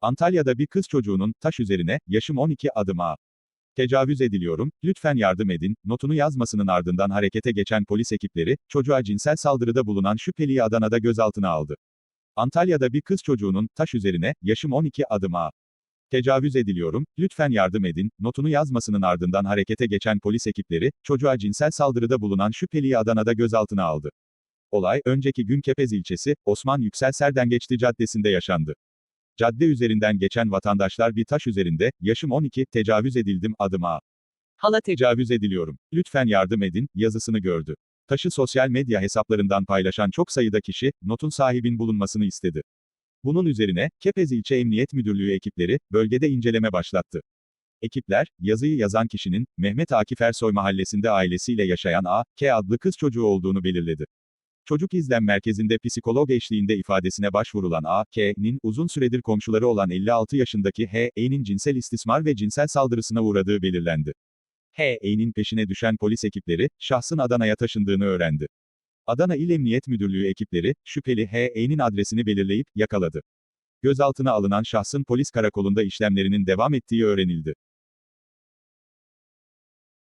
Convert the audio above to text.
Antalya'da bir kız çocuğunun, taş üzerine, yaşım 12 adım A. Tecavüz ediliyorum, lütfen yardım edin, notunu yazmasının ardından harekete geçen polis ekipleri, çocuğa cinsel saldırıda bulunan şüpheliyi Adana'da gözaltına aldı. Antalya'da bir kız çocuğunun, taş üzerine, yaşım 12 adım A. Tecavüz ediliyorum, lütfen yardım edin, notunu yazmasının ardından harekete geçen polis ekipleri, çocuğa cinsel saldırıda bulunan şüpheliyi Adana'da gözaltına aldı. Olay, önceki gün Kepez ilçesi, Osman Yüksel Serdengeçti Caddesi'nde yaşandı. Cadde üzerinden geçen vatandaşlar bir taş üzerinde, yaşım 12, tecavüz edildim, adım A. Hala tecavüz ediliyorum. Lütfen yardım edin, yazısını gördü. Taşı sosyal medya hesaplarından paylaşan çok sayıda kişi, notun sahibin bulunmasını istedi. Bunun üzerine, Kepez İlçe Emniyet Müdürlüğü ekipleri, bölgede inceleme başlattı. Ekipler, yazıyı yazan kişinin, Mehmet Akif Ersoy mahallesinde ailesiyle yaşayan A, K adlı kız çocuğu olduğunu belirledi. Çocuk İzlem Merkezi'nde psikolog eşliğinde ifadesine başvurulan A, K'nin, uzun süredir komşuları olan 56 yaşındaki H, E'nin cinsel istismar ve cinsel saldırısına uğradığı belirlendi. H, E'nin peşine düşen polis ekipleri, şahsın Adana'ya taşındığını öğrendi. Adana İl Emniyet Müdürlüğü ekipleri, şüpheli H, E'nin adresini belirleyip, yakaladı. Gözaltına alınan şahsın polis karakolunda işlemlerinin devam ettiği öğrenildi.